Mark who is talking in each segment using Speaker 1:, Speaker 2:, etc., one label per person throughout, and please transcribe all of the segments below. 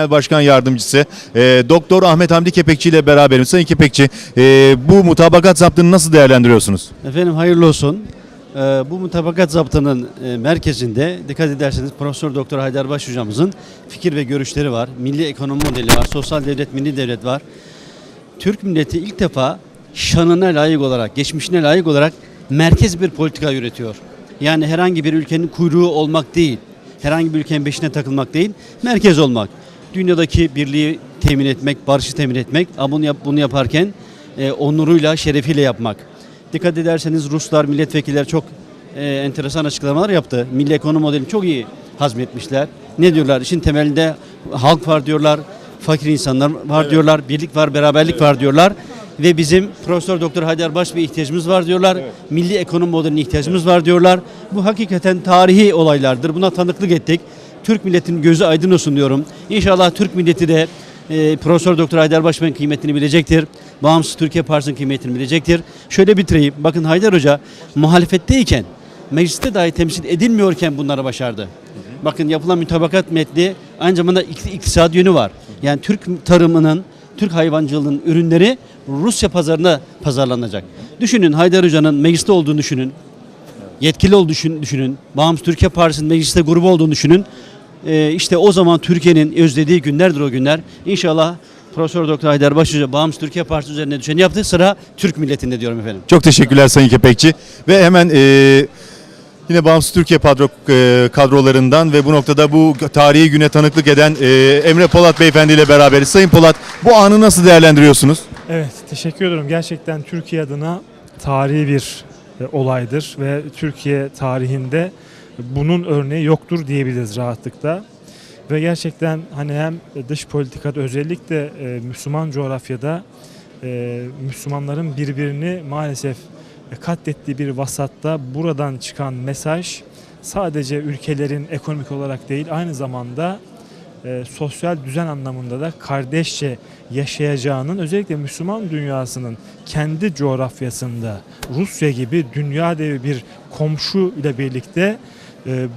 Speaker 1: Başkan Yardımcısı e, Doktor Ahmet Hamdi Kepekçi ile beraberim. Sayın Kepekçi e, bu mutabakat zaptını nasıl değerlendiriyorsunuz?
Speaker 2: Efendim hayırlı olsun. Ee, bu mutabakat zaptının e, merkezinde dikkat ederseniz Profesör Doktor Haydarbaş hocamızın fikir ve görüşleri var. Milli ekonomi modeli var. Sosyal devlet, milli devlet var. Türk milleti ilk defa şanına layık olarak, geçmişine layık olarak merkez bir politika üretiyor. Yani herhangi bir ülkenin kuyruğu olmak değil, herhangi bir ülkenin beşine takılmak değil, merkez olmak. Dünyadaki birliği temin etmek, barışı temin etmek, ama bunu, yap, bunu yaparken e, onuruyla, şerefiyle yapmak. Dikkat ederseniz Ruslar, milletvekiller çok e, enteresan açıklamalar yaptı. Milli ekonomi modelini çok iyi hazmetmişler. Ne diyorlar? İşin temelinde halk var diyorlar, fakir insanlar var diyorlar, birlik var, beraberlik var diyorlar. Ve bizim Profesör Doktor Haydar Baş bir ihtiyacımız var diyorlar. Milli ekonomi modeline ihtiyacımız var diyorlar. Bu hakikaten tarihi olaylardır. Buna tanıklık ettik. Türk milletinin gözü aydın olsun diyorum. İnşallah Türk milleti de e, Profesör Doktor Haydar Başkan'ın kıymetini bilecektir. Bağımsız Türkiye Partisi'nin kıymetini bilecektir. Şöyle bitireyim. Bakın Haydar Hoca muhalefetteyken, mecliste dahi temsil edilmiyorken bunları başardı. Bakın yapılan mütabakat metni aynı zamanda ik- iktisadi yönü var. Yani Türk tarımının, Türk hayvancılığının ürünleri Rusya pazarına pazarlanacak. Düşünün Haydar Hoca'nın mecliste olduğunu düşünün. Yetkili olduğunu düşün- düşünün. Bağımsız Türkiye Partisi'nin mecliste grubu olduğunu düşünün. Ee, işte o zaman Türkiye'nin özlediği günlerdir o günler. İnşallah Profesör Doktor Haydar Başhoca Bağımsız Türkiye Partisi üzerine düşeni yaptı. Sıra Türk milletinde diyorum efendim.
Speaker 1: Çok teşekkürler Sayın Kepekçi. Ve hemen e, yine Bağımsız Türkiye kadro, e, kadrolarından ve bu noktada bu tarihi güne tanıklık eden e, Emre Polat Beyefendi ile beraberiz. Sayın Polat bu anı nasıl değerlendiriyorsunuz?
Speaker 3: Evet, teşekkür ederim. Gerçekten Türkiye adına tarihi bir e, olaydır ve Türkiye tarihinde bunun örneği yoktur diyebiliriz rahatlıkla. Ve gerçekten hani hem dış politikada özellikle e, Müslüman coğrafyada e, Müslümanların birbirini maalesef e, katlettiği bir vasatta buradan çıkan mesaj sadece ülkelerin ekonomik olarak değil aynı zamanda e, sosyal düzen anlamında da kardeşçe yaşayacağının özellikle Müslüman dünyasının kendi coğrafyasında Rusya gibi dünya devi bir komşu ile birlikte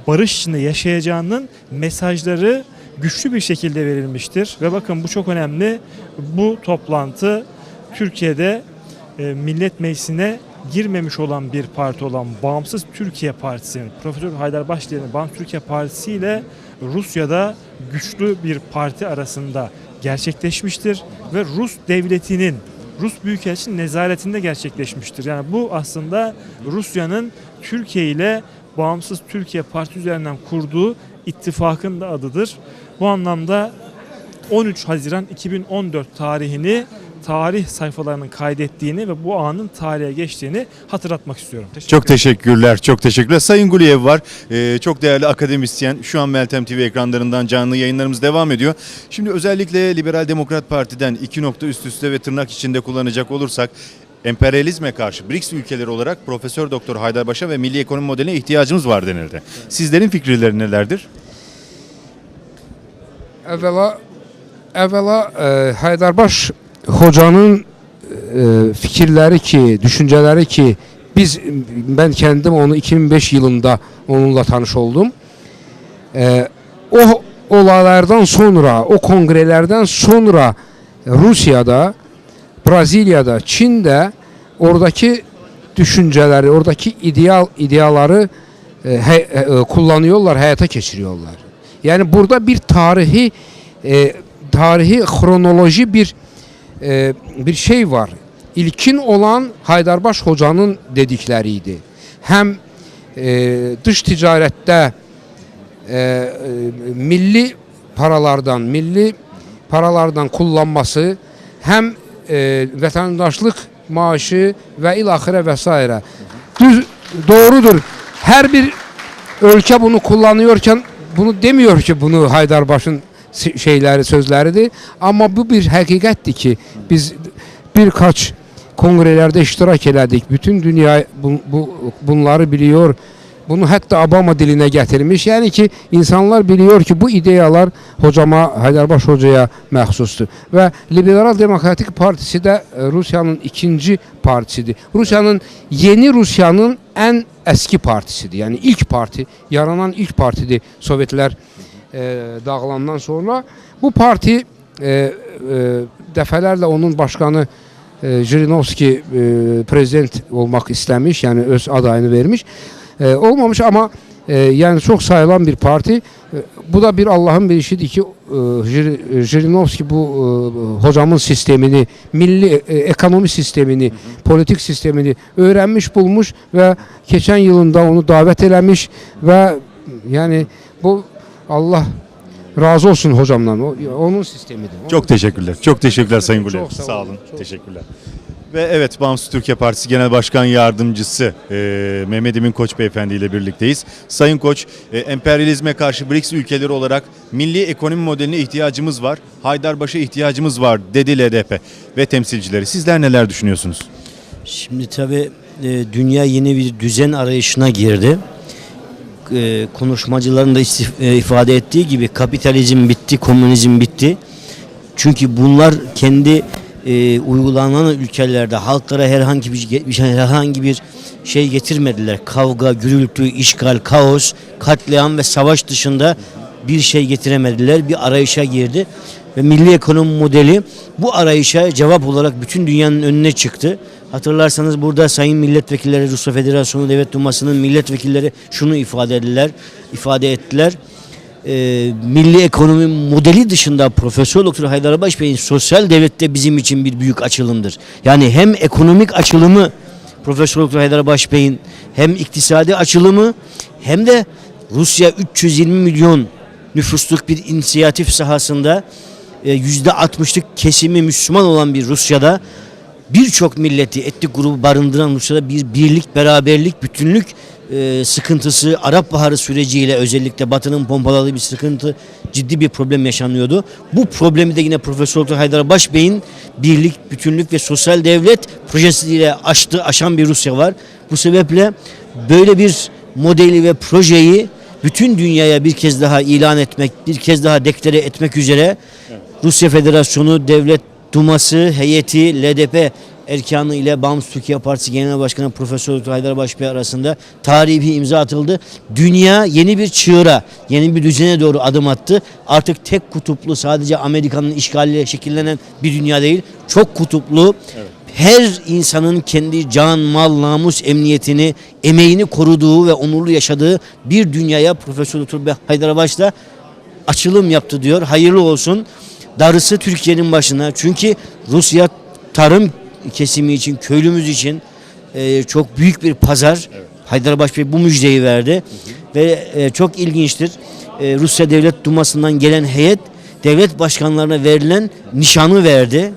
Speaker 3: barış içinde yaşayacağının mesajları güçlü bir şekilde verilmiştir. Ve bakın bu çok önemli. Bu toplantı Türkiye'de e, Millet Meclisi'ne girmemiş olan bir parti olan Bağımsız Türkiye Partisi'nin Profesör Haydar Başlayan'ın Bağımsız Türkiye Partisi ile Rusya'da güçlü bir parti arasında gerçekleşmiştir ve Rus devletinin Rus Büyükelçinin nezaretinde gerçekleşmiştir. Yani bu aslında Rusya'nın Türkiye ile Bağımsız Türkiye Partisi üzerinden kurduğu ittifakın da adıdır. Bu anlamda 13 Haziran 2014 tarihini tarih sayfalarının kaydettiğini ve bu anın tarihe geçtiğini hatırlatmak istiyorum. Teşekkür
Speaker 1: Çok teşekkürler, çok teşekkürler. Sayın Guliyev var, e, çok değerli akademisyen. Şu an Meltem TV ekranlarından canlı yayınlarımız devam ediyor. Şimdi özellikle Liberal Demokrat Parti'den iki nokta üst üste ve tırnak içinde kullanacak olursak emperyalizme karşı BRICS ülkeleri olarak Profesör Doktor Haydarbaş'a ve milli ekonomi modeline ihtiyacımız var denildi. Sizlerin fikirleri nelerdir?
Speaker 4: Əvvəla əvvəla e, Haydarbaş hocanın e, fikirləri ki, düşüncələri ki, biz mən kendim onu 2005 yılında onunla tanış oldum. E, o olaylardan sonra, o kongrelerden sonra Rusiyada, Brazilyada, Çində oradaki düşünceleri, oradaki ideal ideaları e, he- e, kullanıyorlar, hayata geçiriyorlar. Yani burada bir tarihi e, tarihi kronoloji bir e, bir şey var. İlkin olan Haydarbaş hocanın dedikleriydi. Hem e, dış ticarette e, e, milli paralardan, milli paralardan kullanması hem e, vatandaşlık maaşı ve ilahire vesaire. Düz, doğrudur. Her bir ülke bunu kullanıyorken bunu demiyor ki bunu Haydarbaş'ın şeyleri sözleridir. Ama bu bir hakikattir ki biz birkaç kongrelerde iştirak elədik. Bütün dünya bu, bu, bunları biliyor. Bunu hatta Obama diline getirmiş. Yani ki insanlar biliyor ki bu ideyalar hocama Haydarbaş hocaya məxsusdur. Ve Liberal Demokratik Partisi de e, Rusya'nın ikinci partisidir. Rusya'nın yeni Rusya'nın en eski partisidir. Yani ilk parti, yaranan ilk partidir Sovyetler e, dağılandan sonra bu parti e, e, dəfələrlə onun başkanı e, Jirinovski e, prezident olmaq istəmiş, yəni öz adayını vermiş. E, olmamış amma e, yəni çox sayılan bir parti. E, bu da bir Allahın bir işidir ki, e, Jir- Jirinovski bu e, hocamın sistemini, milli e, ekonomi sistemini, politik sistemini öğrenmiş, bulmuş və keçən yılında onu davət eləmiş və yəni bu Allah razı olsun hocamdan. O, onun sistemidir.
Speaker 1: Çok teşekkürler. Çok teşekkürler Sayın.
Speaker 4: Çok sağ
Speaker 1: Sağ
Speaker 4: olun.
Speaker 1: olun.
Speaker 4: Çok-
Speaker 1: Teşekkürler. Ve evet Bağımsız Türkiye Partisi Genel Başkan Yardımcısı e, Mehmet Emin Koç Beyefendi ile birlikteyiz. Sayın Koç, e, emperyalizme karşı BRICS ülkeleri olarak milli ekonomi modeline ihtiyacımız var, Haydarbaş'a ihtiyacımız var dedi LDP ve temsilcileri. Sizler neler düşünüyorsunuz?
Speaker 5: Şimdi tabii e, dünya yeni bir düzen arayışına girdi. E, konuşmacıların da e, ifade ettiği gibi kapitalizm bitti, komünizm bitti. Çünkü bunlar kendi e, uygulanan ülkelerde halklara herhangi bir, bir şey- herhangi bir şey getirmediler. Kavga, gürültü, işgal, kaos, katliam ve savaş dışında bir şey getiremediler. Bir arayışa girdi ve milli ekonomi modeli bu arayışa cevap olarak bütün dünyanın önüne çıktı. Hatırlarsanız burada sayın milletvekilleri Rusya Federasyonu Devlet Duması'nın milletvekilleri şunu ifade ettiler, ifade ettiler. Ee, milli ekonomi modeli dışında Profesör Doktor Haydar Baş Bey'in sosyal devlette bizim için bir büyük açılımdır. Yani hem ekonomik açılımı Profesör Doktor Haydar Baş Bey'in hem iktisadi açılımı hem de Rusya 320 milyon nüfusluk bir inisiyatif sahasında e, yüzde 60'lık kesimi Müslüman olan bir Rusya'da birçok milleti etnik grubu barındıran Rusya'da bir birlik, beraberlik, bütünlük e, sıkıntısı Arap Baharı süreciyle özellikle Batı'nın pompaladığı bir sıkıntı, ciddi bir problem yaşanıyordu. Bu problemi de yine Profesör Doktor Haydar Baş Bey'in birlik, bütünlük ve sosyal devlet projesiyle aştı, aşan bir Rusya var. Bu sebeple böyle bir modeli ve projeyi bütün dünyaya bir kez daha ilan etmek, bir kez daha deklare etmek üzere Rusya Federasyonu Devlet Duması heyeti LDP erkanı ile Bağımsız Türkiye Partisi Genel Başkanı Profesör Dr. Haydar Başbey arasında tarihi bir imza atıldı. Dünya yeni bir çığıra, yeni bir düzene doğru adım attı. Artık tek kutuplu sadece Amerika'nın işgaliyle şekillenen bir dünya değil. Çok kutuplu. Her insanın kendi can, mal, namus, emniyetini, emeğini koruduğu ve onurlu yaşadığı bir dünyaya Profesör Dr. Haydar Baş da açılım yaptı diyor. Hayırlı olsun. Darısı Türkiye'nin başına. Çünkü Rusya tarım kesimi için, köylümüz için e, çok büyük bir pazar. Haydarbaş Bey bu müjdeyi verdi. Ve e, çok ilginçtir. E, Rusya Devlet Duması'ndan gelen heyet devlet başkanlarına verilen nişanı verdi.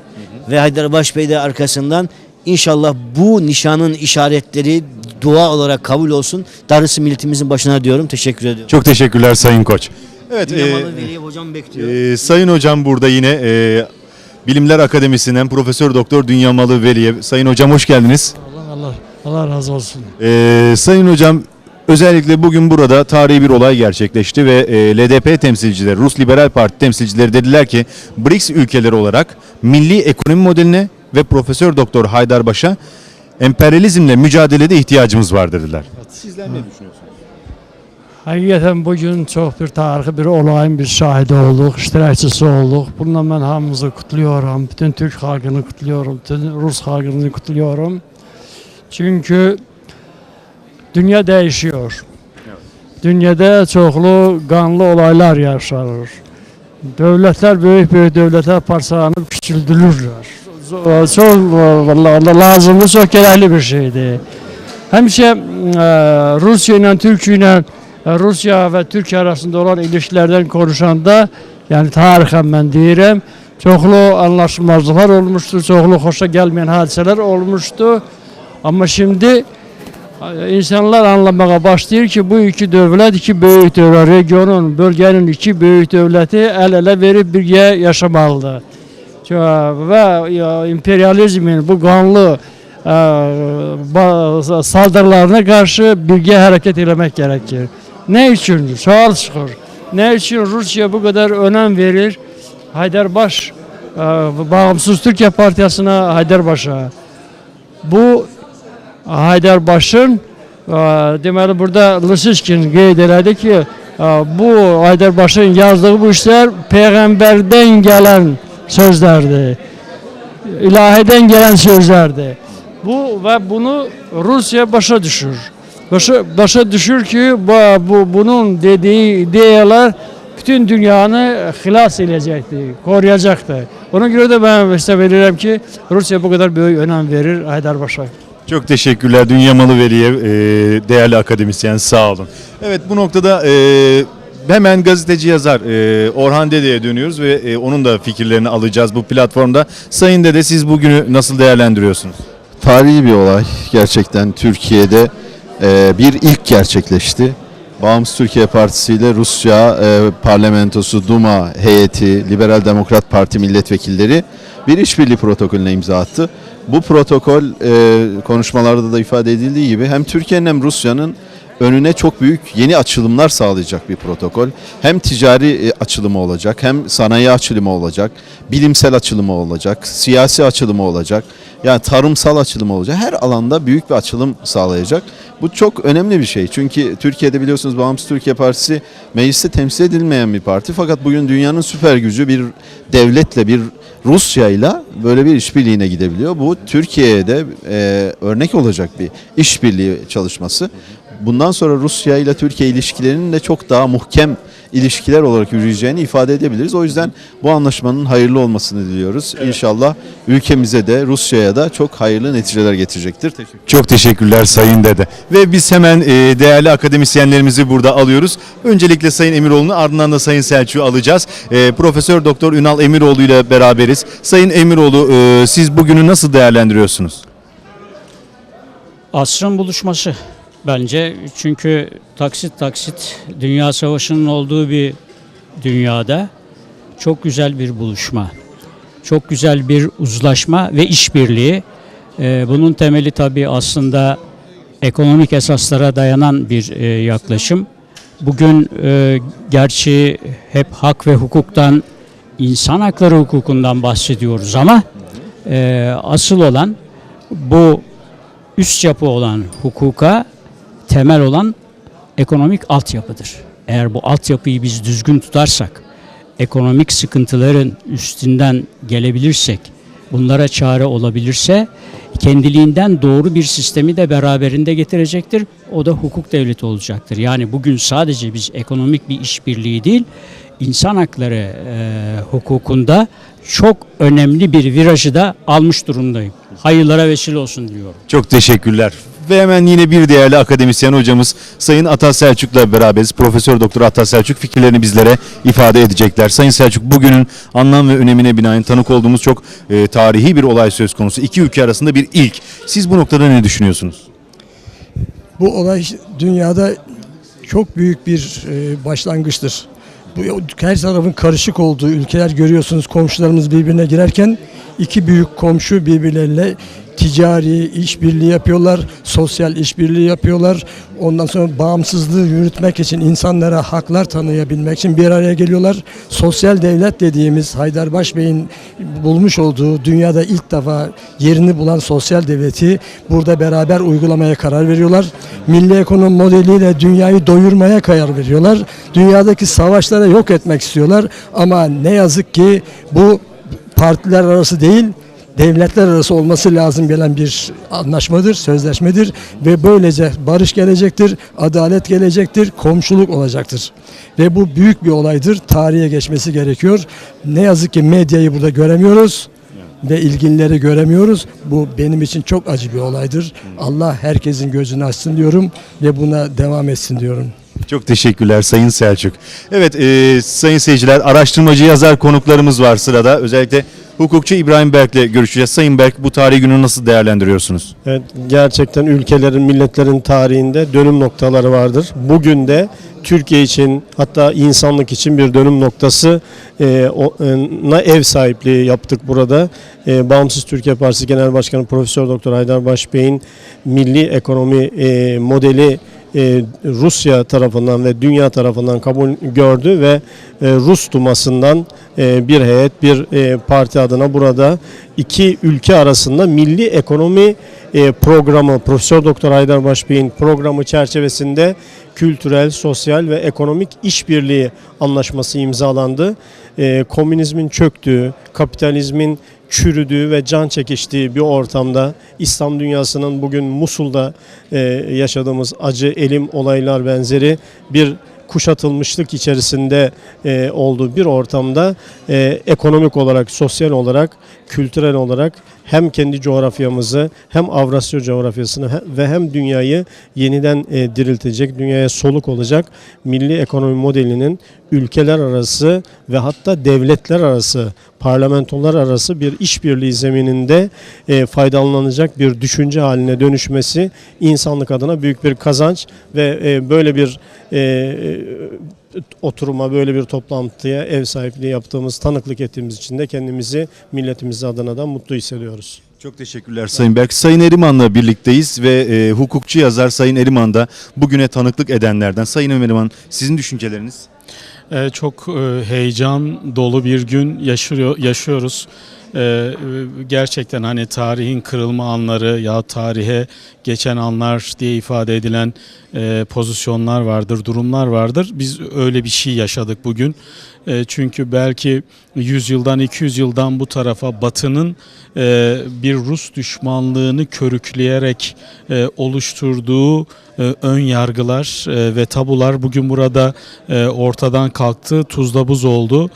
Speaker 5: Ve Haydarbaş Bey de arkasından inşallah bu nişanın işaretleri dua olarak kabul olsun. Darısı milletimizin başına diyorum. Teşekkür ediyorum.
Speaker 1: Çok teşekkürler Sayın Koç. Evet, e,
Speaker 5: Veli hocam bekliyor.
Speaker 1: e, Sayın Hocam burada yine e, Bilimler Akademisi'nden Profesör Doktor Dünyamalı Veliyev. Sayın Hocam hoş geldiniz.
Speaker 6: Allah Allah Allah razı olsun.
Speaker 1: Ee, Sayın Hocam özellikle bugün burada tarihi bir olay gerçekleşti ve e, LDP temsilcileri, Rus Liberal Parti temsilcileri dediler ki BRICS ülkeleri olarak milli ekonomi modeline ve Profesör Doktor Haydarbaş'a emperyalizmle mücadelede ihtiyacımız var dediler. Sizler ne düşünüyorsunuz?
Speaker 6: Hakikaten bugün çok bir tarihi bir olayın bir şahidi olduk, iştirakçısı olduk. Bununla ben hamımızı kutluyorum. Bütün Türk halkını kutluyorum, bütün Rus halkını kutluyorum. Çünkü dünya değişiyor. Dünyada çoklu kanlı olaylar yaşanır. Büyük devletler parçalanıp küçüldürürler. Çok vallahi lazımlı, çok gerekli bir şeydi. Hemşe e, Rusya ile Türkiye ile e, Rusya ve Türkiye arasında olan ilişkilerden konuşanda yani tarihen ben diyelim çoklu anlaşmazlıklar olmuştu, çoklu hoşa gelmeyen hadiseler olmuştu. Ama şimdi e, insanlar anlamaya başlıyor ki bu iki devlet iki büyük devlet, regionun, bölgenin iki büyük devleti el ele verip birlikte yaşamalıdır. Ve ya, emperyalizmin bu kanlı e, saldırılarına karşı birlikte hareket etmek gerekir. Ne için? Çıkıyor. Ne için Rusya bu kadar önem verir? Haydarbaş, e, Bağımsız Türkiye Partisi'ne Haydarbaş'a. Bu Haydarbaş'ın e, deməli burada Lısışkin qeyd elədi ki, Bu Haydarbaş'ın yazdığı bu işler peygamberden gelen sözlerdi. İlahiden gelen sözlerdi. Bu ve bunu Rusya başa düşür. Başa, başa düşür ki bu, bu bunun dediği ideyalar bütün dünyanı hilas edecekti, koruyacaktı. Ona göre de ben işte veririm ki Rusya bu kadar büyük önem verir Haydarpaşa.
Speaker 1: Çok teşekkürler Dünya Malı Veli'ye e, değerli akademisyen sağ olun. Evet bu noktada e, hemen gazeteci yazar e, Orhan Dede'ye dönüyoruz ve e, onun da fikirlerini alacağız bu platformda. Sayın Dede siz bugünü nasıl değerlendiriyorsunuz?
Speaker 7: Tarihi bir olay gerçekten Türkiye'de e, bir ilk gerçekleşti. Bağımsız Türkiye Partisi ile Rusya e, parlamentosu Duma heyeti, Liberal Demokrat Parti milletvekilleri bir işbirliği protokolüne imza attı. Bu protokol e, konuşmalarda da ifade edildiği gibi hem Türkiye'nin hem Rusya'nın önüne çok büyük yeni açılımlar sağlayacak bir protokol. Hem ticari e, açılımı olacak, hem sanayi açılımı olacak, bilimsel açılımı olacak, siyasi açılımı olacak. Yani tarımsal açılımı olacak. Her alanda büyük bir açılım sağlayacak. Bu çok önemli bir şey. Çünkü Türkiye'de biliyorsunuz Bağımsız Türkiye Partisi mecliste temsil edilmeyen bir parti. Fakat bugün dünyanın süper gücü bir devletle bir Rusya'yla böyle bir işbirliğine gidebiliyor. Bu Türkiye'ye de e, örnek olacak bir işbirliği çalışması. Bundan sonra Rusya ile Türkiye ilişkilerinin de çok daha muhkem ilişkiler olarak yürüyeceğini ifade edebiliriz. O yüzden bu anlaşmanın hayırlı olmasını diliyoruz. İnşallah ülkemize de Rusya'ya da çok hayırlı neticeler getirecektir. Teşekkür
Speaker 1: Çok teşekkürler Sayın Dede. Ve biz hemen e, değerli akademisyenlerimizi burada alıyoruz. Öncelikle Sayın Emiroğlu'nu ardından da Sayın Selçuk'u alacağız. E, Profesör Doktor Ünal Emiroğlu ile beraberiz. Sayın Emiroğlu e, siz bugünü nasıl değerlendiriyorsunuz?
Speaker 8: Asrın buluşması bence çünkü taksit taksit dünya savaşının olduğu bir dünyada çok güzel bir buluşma. Çok güzel bir uzlaşma ve işbirliği. Ee, bunun temeli tabii aslında ekonomik esaslara dayanan bir e, yaklaşım. Bugün e, gerçi hep hak ve hukuktan, insan hakları hukukundan bahsediyoruz ama e, asıl olan bu üst yapı olan hukuka temel olan ekonomik altyapıdır. Eğer bu altyapıyı biz düzgün tutarsak, ekonomik sıkıntıların üstünden gelebilirsek, bunlara çare olabilirse kendiliğinden doğru bir sistemi de beraberinde getirecektir. O da hukuk devleti olacaktır. Yani bugün sadece biz ekonomik bir işbirliği değil, insan hakları e, hukukunda çok önemli bir virajı da almış durumdayım. Hayırlara vesile olsun diliyorum.
Speaker 1: Çok teşekkürler. Ve hemen yine bir değerli akademisyen hocamız Sayın Atas Selçuk'la beraberiz. Profesör Doktor Atas Selçuk fikirlerini bizlere ifade edecekler. Sayın Selçuk bugünün anlam ve önemine binaen tanık olduğumuz çok e, tarihi bir olay söz konusu. İki ülke arasında bir ilk. Siz bu noktada ne düşünüyorsunuz?
Speaker 9: Bu olay dünyada çok büyük bir e, başlangıçtır. Bu her tarafın karışık olduğu ülkeler görüyorsunuz komşularımız birbirine girerken iki büyük komşu birbirleriyle ticari işbirliği yapıyorlar, sosyal işbirliği yapıyorlar. Ondan sonra bağımsızlığı yürütmek için insanlara haklar tanıyabilmek için bir araya geliyorlar. Sosyal devlet dediğimiz Haydarbaş Bey'in bulmuş olduğu dünyada ilk defa yerini bulan sosyal devleti burada beraber uygulamaya karar veriyorlar. Milli ekonomi modeliyle dünyayı doyurmaya karar veriyorlar. Dünyadaki savaşlara yok etmek istiyorlar ama ne yazık ki bu partiler arası değil devletler arası olması lazım gelen bir anlaşmadır, sözleşmedir ve böylece barış gelecektir, adalet gelecektir, komşuluk olacaktır. Ve bu büyük bir olaydır, tarihe geçmesi gerekiyor. Ne yazık ki medyayı burada göremiyoruz ve ilgilileri göremiyoruz. Bu benim için çok acı bir olaydır. Allah herkesin gözünü açsın diyorum ve buna devam etsin diyorum.
Speaker 1: Çok teşekkürler Sayın Selçuk. Evet e, sayın seyirciler araştırmacı yazar konuklarımız var sırada. Özellikle hukukçu İbrahim Berk'le görüşeceğiz. Sayın Berk bu tarihi günü nasıl değerlendiriyorsunuz?
Speaker 10: Evet, gerçekten ülkelerin, milletlerin tarihinde dönüm noktaları vardır. Bugün de Türkiye için hatta insanlık için bir dönüm noktası e, e, na ev sahipliği yaptık burada. E, Bağımsız Türkiye Partisi Genel Başkanı Profesör Doktor Haydarbaş Bey'in milli ekonomi e, modeli e, Rusya tarafından ve dünya tarafından kabul gördü ve e, Rus Duması'ndan e, bir heyet bir e, parti adına burada iki ülke arasında milli ekonomi e, programı Profesör Doktor Haydar Başbey'in programı çerçevesinde kültürel, sosyal ve ekonomik işbirliği anlaşması imzalandı. E, komünizmin çöktüğü, kapitalizmin çürüdüğü ve can çekiştiği bir ortamda İslam dünyasının bugün Musul'da e, yaşadığımız acı, elim, olaylar benzeri bir kuşatılmışlık içerisinde e, olduğu bir ortamda e, ekonomik olarak, sosyal olarak, kültürel olarak hem kendi coğrafyamızı hem Avrasya coğrafyasını ve hem dünyayı yeniden e, diriltecek, dünyaya soluk olacak milli ekonomi modelinin ülkeler arası ve hatta devletler arası, parlamentolar arası bir işbirliği zemininde e, faydalanılacak bir düşünce haline dönüşmesi insanlık adına büyük bir kazanç ve e, böyle bir oturuma, böyle bir toplantıya ev sahipliği yaptığımız, tanıklık ettiğimiz için de kendimizi milletimiz adına da mutlu hissediyoruz.
Speaker 1: Çok teşekkürler Sayın Berk. Sayın Eriman'la birlikteyiz ve e, hukukçu yazar Sayın Eriman da bugüne tanıklık edenlerden. Sayın Eriman sizin düşünceleriniz?
Speaker 11: Ee, çok e, heyecan dolu bir gün yaşıyor, yaşıyoruz. Ee, e, gerçekten hani tarihin kırılma anları ya tarihe geçen anlar diye ifade edilen e, pozisyonlar vardır, durumlar vardır. Biz öyle bir şey yaşadık bugün. E, çünkü belki 100 yıldan 200 yıldan bu tarafa Batı'nın e, bir Rus düşmanlığını körükleyerek oluşturduğu ön yargılar ve tabular bugün burada ortadan kalktı, tuzla buz oldu.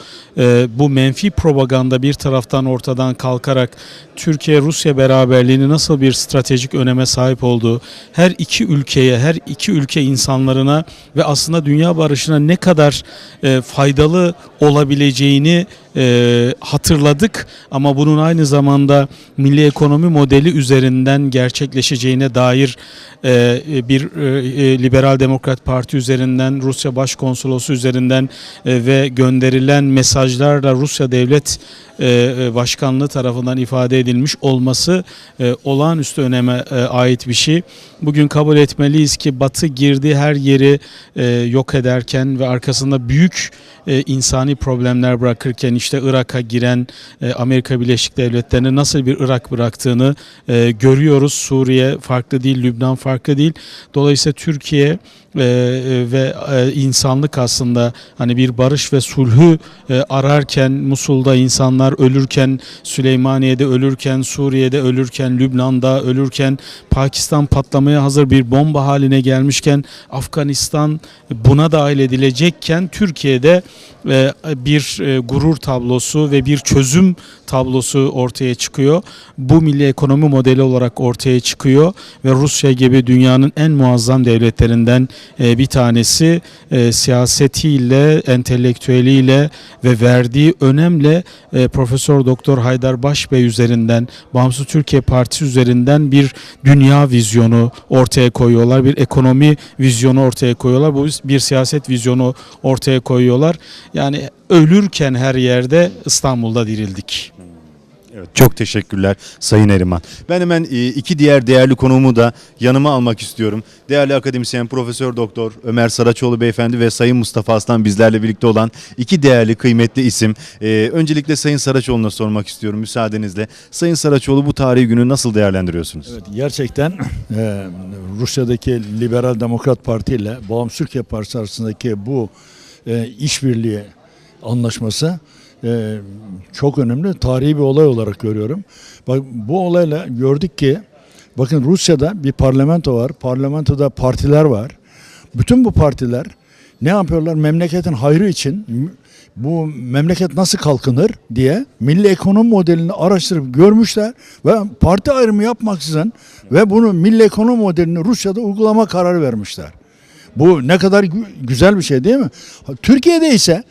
Speaker 11: Bu menfi propaganda bir taraftan ortadan kalkarak Türkiye-Rusya beraberliğini nasıl bir stratejik öneme sahip olduğu, her iki ülkeye, her iki ülke insanlarına ve aslında dünya barışına ne kadar e, faydalı olabileceğini e, hatırladık ama bunun aynı zamanda milli ekonomi modeli üzerinden gerçekleşeceğine dair e, bir e, Liberal Demokrat Parti üzerinden Rusya Başkonsolosu üzerinden e, ve gönderilen mesajlarla Rusya Devlet e, e, Başkanlığı tarafından ifade edilmiş olması e, olağanüstü öneme e, ait bir şey. Bugün kabul etmeliyiz ki Batı girdi her yeri e, yok ederken ve arkasında büyük e, insani problemler bırakırken işte Irak'a giren e, Amerika Birleşik Devletleri'ne nasıl bir Irak bıraktığını e, görüyoruz. Suriye farklı değil, Lübnan farklı değil. Dolayısıyla Türkiye e, ve e, insanlık aslında hani bir barış ve sulhü e, ararken Musul'da insanlar ölürken, Süleymaniye'de ölürken, Suriye'de ölürken, Lübnan'da ölürken, Pakistan patlamaya hazır bir bomba haline gelmişken, Afganistan buna dahil edilecekken Türkiye'de e, bir e, gurur tablosu ve bir çözüm tablosu ortaya çıkıyor. Bu milli ekonomi modeli olarak ortaya çıkıyor ve Rusya gibi dünyanın en muazzam devletlerinden e, bir tanesi e, siyasetiyle, entelektüeliyle ve verdiği önemle Profesör Doktor Haydar Başbey üzerinden, Bağımsız Türkiye Partisi üzerinden bir dünya vizyonu ortaya koyuyorlar. Bir ekonomi vizyonu ortaya koyuyorlar. Bu bir siyaset vizyonu ortaya koyuyorlar. Yani ölürken her yerde İstanbul'da dirildik.
Speaker 1: Evet, çok teşekkürler Sayın Eriman. Ben hemen e, iki diğer değerli konuğumu da yanıma almak istiyorum. Değerli akademisyen Profesör Doktor Ömer Saraçoğlu beyefendi ve Sayın Mustafa Aslan bizlerle birlikte olan iki değerli kıymetli isim. E, öncelikle Sayın Saraçoğlu'na sormak istiyorum müsaadenizle. Sayın Saraçoğlu bu tarihi günü nasıl değerlendiriyorsunuz?
Speaker 12: Evet, gerçekten e, Rusya'daki Liberal Demokrat Parti ile Bağımsız Türkiye Partisi arasındaki bu e, işbirliği anlaşması e, çok önemli. Tarihi bir olay olarak görüyorum. Bak bu olayla gördük ki bakın Rusya'da bir parlamento var. Parlamentoda partiler var. Bütün bu partiler ne yapıyorlar? Memleketin hayrı için bu memleket nasıl kalkınır diye milli ekonomi modelini araştırıp görmüşler ve parti ayrımı yapmaksızın ve bunu milli ekonomi modelini Rusya'da uygulama kararı vermişler. Bu ne kadar gü- güzel bir şey değil mi? Türkiye'de ise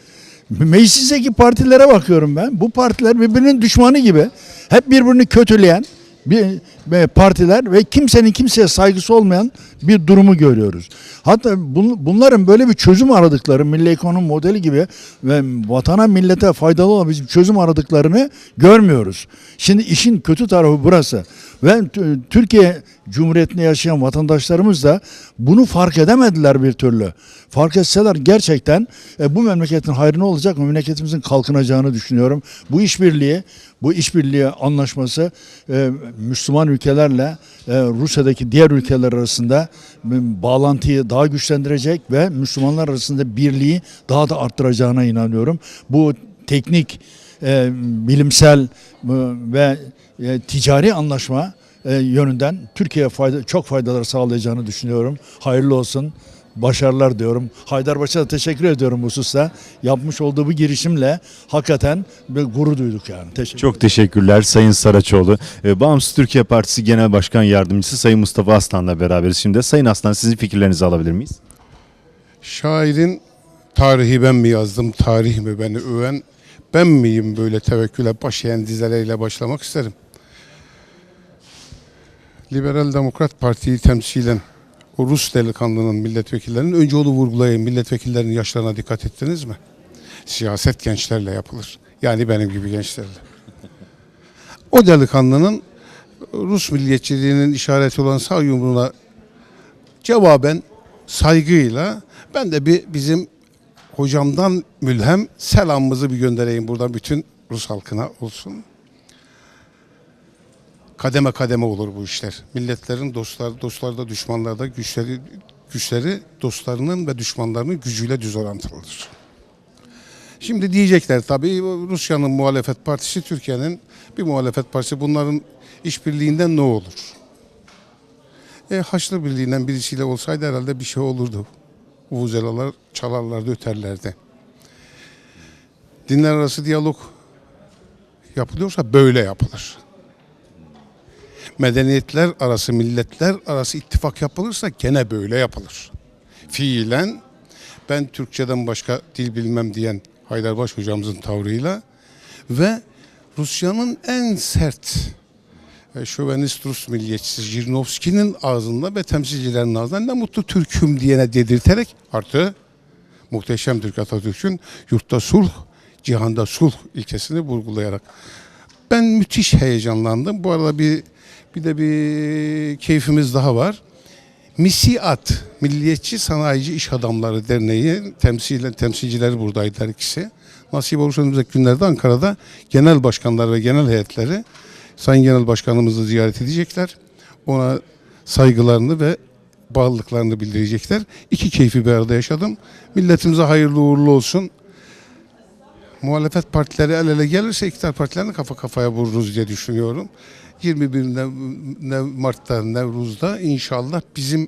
Speaker 12: meclisteki partilere bakıyorum ben. Bu partiler birbirinin düşmanı gibi hep birbirini kötüleyen bir bir partiler ve kimsenin kimseye saygısı olmayan bir durumu görüyoruz. Hatta bun- bunların böyle bir çözüm aradıkları milli ekonomi modeli gibi ve vatana millete faydalı olan bir çözüm aradıklarını görmüyoruz. Şimdi işin kötü tarafı burası. Ve Türkiye Cumhuriyeti'nde yaşayan vatandaşlarımız da bunu fark edemediler bir türlü. Fark etseler gerçekten e, bu memleketin hayrına olacak, memleketimizin kalkınacağını düşünüyorum. Bu işbirliği, bu işbirliği anlaşması e, Müslüman ülkelerle e, Rusya'daki diğer ülkeler arasında bağlantıyı daha güçlendirecek ve Müslümanlar arasında birliği daha da arttıracağına inanıyorum. Bu teknik, e, bilimsel e, ve e, ticari anlaşma e, yönünden Türkiye'ye fayda, çok faydalar sağlayacağını düşünüyorum. Hayırlı olsun. Başarılar diyorum. Haydarbaş'a da teşekkür ediyorum bu hususta. Yapmış olduğu bu girişimle hakikaten bir gurur duyduk yani. Teşekkür
Speaker 1: Çok teşekkürler Sayın Saraçoğlu. Ee, Bağımsız Türkiye Partisi Genel Başkan Yardımcısı Sayın Mustafa Aslan'la beraberiz şimdi. Sayın Aslan sizin fikirlerinizi alabilir miyiz?
Speaker 3: Şairin tarihi ben mi yazdım, tarih mi beni öven, ben miyim böyle tevekküle başlayan dizeleriyle başlamak isterim. Liberal Demokrat Parti'yi temsilen o Rus delikanlının milletvekillerinin önce onu vurgulayın. Milletvekillerinin yaşlarına dikkat ettiniz mi? Siyaset gençlerle yapılır. Yani benim gibi gençlerle. O delikanlının Rus milliyetçiliğinin işareti olan sağ yumruğuna cevaben saygıyla ben de bir bizim hocamdan mülhem selamımızı bir göndereyim buradan bütün Rus halkına olsun. Kademe kademe olur bu işler. Milletlerin dostlar, dostlarda düşmanlarda güçleri güçleri dostlarının ve düşmanlarının gücüyle düz orantılıdır. Şimdi diyecekler tabii Rusya'nın muhalefet partisi Türkiye'nin bir muhalefet partisi bunların işbirliğinden ne olur? E, Haçlı Birliği'nden birisiyle olsaydı herhalde bir şey olurdu. Vuvuzelalar çalarlardı, öterlerdi. Dinler arası diyalog yapılıyorsa böyle yapılır. Medeniyetler arası, milletler arası ittifak yapılırsa gene böyle yapılır. Fiilen ben Türkçeden başka dil bilmem diyen Haydarbaş hocamızın tavrıyla ve Rusya'nın en sert e, şövenist Rus milliyetçisi Jirinovski'nin ağzında ve temsilcilerin ağzında ne mutlu Türk'üm diyene dedirterek artı muhteşem Türk Atatürk'ün yurtta sulh, cihanda sulh ilkesini vurgulayarak. Ben müthiş heyecanlandım. Bu arada bir bir de bir keyfimiz daha var. MİSİAD, Milliyetçi Sanayici İş Adamları Derneği temsilen temsilcileri buradaydılar ikisi. Nasip olursa önümüzdeki günlerde Ankara'da genel başkanlar ve genel heyetleri Sayın Genel Başkanımızı ziyaret edecekler. Ona saygılarını ve bağlılıklarını bildirecekler. İki keyfi bir arada yaşadım. Milletimize hayırlı uğurlu olsun. Muhalefet partileri el ele gelirse iktidar partilerini kafa kafaya vururuz diye düşünüyorum. 21 Nev- Nev- Mart'ta Nevruz'da inşallah bizim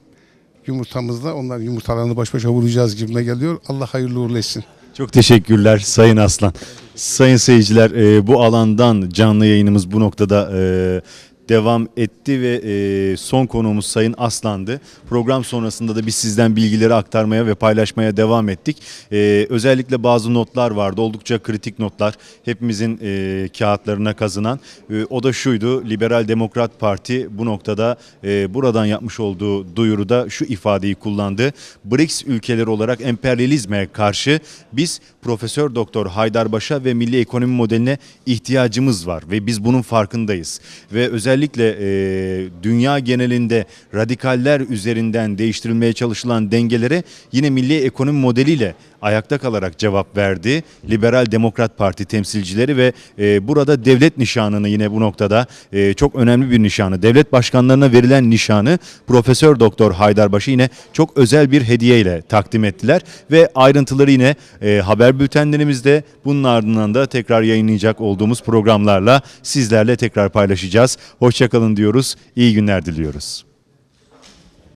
Speaker 3: yumurtamızla onların yumurtalarını baş başa vuracağız gibime geliyor. Allah hayırlı uğurlu etsin.
Speaker 1: Çok teşekkürler Sayın Aslan. Sayın seyirciler e, bu alandan canlı yayınımız bu noktada e, devam etti ve e, son konuğumuz Sayın Aslan'dı. Program sonrasında da biz sizden bilgileri aktarmaya ve paylaşmaya devam ettik. E, özellikle bazı notlar vardı. Oldukça kritik notlar. Hepimizin e, kağıtlarına kazınan. E, o da şuydu. Liberal Demokrat Parti bu noktada e, buradan yapmış olduğu duyuruda şu ifadeyi kullandı. BRICS ülkeleri olarak emperyalizme karşı biz Profesör Doktor Haydarbaş'a ve milli ekonomi modeline ihtiyacımız var ve biz bunun farkındayız. Ve özellikle e, dünya genelinde radikaller üzerinden değiştirilmeye çalışılan dengelere yine milli ekonomi modeliyle ayakta kalarak cevap verdi. Liberal Demokrat Parti temsilcileri ve e, burada devlet nişanını yine bu noktada e, çok önemli bir nişanı. Devlet başkanlarına verilen nişanı Profesör Doktor Haydarbaş'ı yine çok özel bir hediyeyle takdim ettiler ve ayrıntıları yine e, haber bültenlerimizde bunun ardından da tekrar yayınlayacak olduğumuz programlarla sizlerle tekrar paylaşacağız. Hoşçakalın diyoruz. İyi günler diliyoruz.